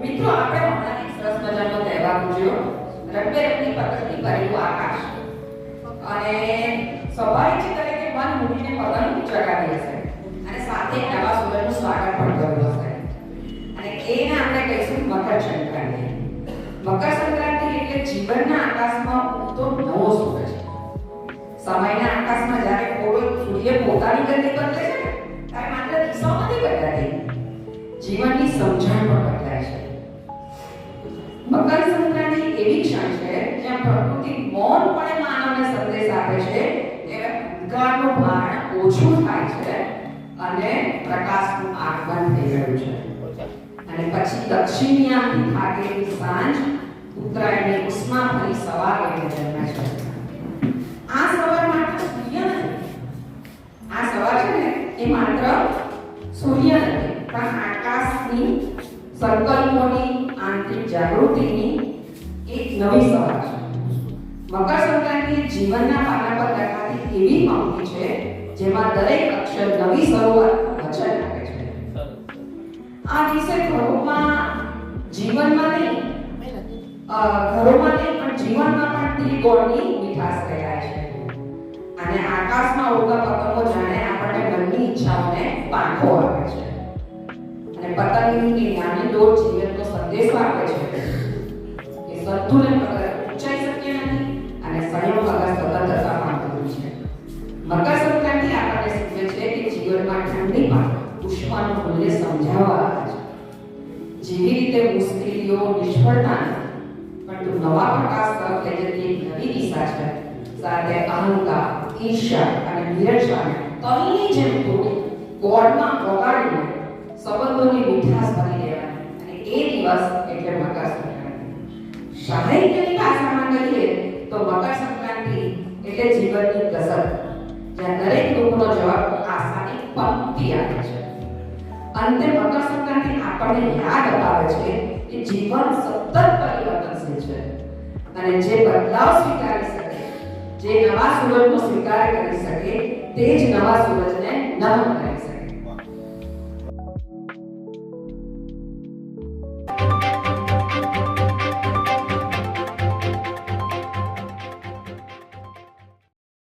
મિત્રો, આપણે હમણાં એક સરસ મજાનો તહેવાર ઉજવ્યો. રંગબેરંગી પતંગથી ભરેલું આકાશ. અને સ્વાભાવિક છે દરેકે મન મૂકીને પતંગ ચગાવી હશે અને સાથે નવા સૂરજનું સ્વાગત પણ કર્યું હશે અને એને આપણે કહીશું મકર સંક્રાંતિ. મકર સંક્રાંતિ એટલે જીવનના આકાશમાં ઉગતો નવો સૂરજ સમયના આકાશમાં જ્યારે કોઈ સૂર્ય પોતાની ગતિ બદલે છે ત્યારે માત્ર દિશાઓ નથી બદલાતી જીવનની સમજણ પણ બદલાય છે. મકર સંક્રાંતિ એવી ક્ષણ છે જ્યાં પ્રકૃતિ મૌનપણે માનવને સંદેશ આપે છે. કે અંધકારનું ભારણ ઓછું થાય છે અને પ્રકાશનું આગમન થઈ રહ્યું છે. અને પછી દક્ષિણી આમથી થાકેલી સાંજ ઉત્તરાયણની ઉષ્માભરી સવાર લઈને જન્મે છે. આ સવાર માત્ર સૂર્ય નથી. આ સવાર છે ને, એ માત્ર સૂર્ય નથી. પણ આકાશની સંકલ્પોની આંતરિક જાગૃતિની એક નવી સવાર છે મકર સંક્રાંતિ જીવનના પાના પર લખાતી એવી પંક્તિ છે જેમાં દરેક અક્ષર નવી શરૂઆત વચન આપે છે. આ દિવસે ઘરોમાં જીવનમાં નહીં ઘરોમાં નહીં પણ જીવનમાં પણ ત્રિકોણની મીઠાશ કહેવાય છે. અને આકાશમાં ઉડતા પતંગો જાણે આપણને મનની ઈચ્છાઓને પાંખો આપે છે. અને પતંગની નાની દોર જીવનનો સંદેશો આપે છે કે સંતુલન વગર ઊંચાઈ શક્ય નથી અને સંયમ વગર સ્વતંત્રતા પણ છે. મકર સંક્રાંતિ આપણને શીખવે છે કે જીવનમાં ઠંડી પણ ઉષ્માનું મૂલ્ય સમજાવવા આવે છે. જેવી રીતે મુશ્કેલીઓ, નિષ્ફળતા પરંતુ નવા પ્રકાશ તરફ લઈ જતી એક નવી દિશા છે. સાથે અહંકાર, ઈર્ષ્યા અને નિરક્ષાને તલની જેમ તોડી ગોળમાં ઓગાળીને સંબંધોની મીઠાશ ભરી દેવાની અને એ દિવસ એટલે મકર સંક્રાંતિ. સાહિત્યની ભાષામાં કહીએ તો મકર સંક્રાંતિ એટલે જીવનની કસરત, જ્યાં દરેક લોકોનો જવાબ આસાની પંક્તિ આવે છે. અંતે મકર સંક્રાંતિ આપણને યાદ અપાવે છે કે જીવન સતત પરિવર્તનશીલ છે. અને જે બદલાવ સ્વીકારી શકે, જે નવા સૂરજનો સ્વીકાર કરી શકે, તે જ નવા સૂરજને નમન કરી શકે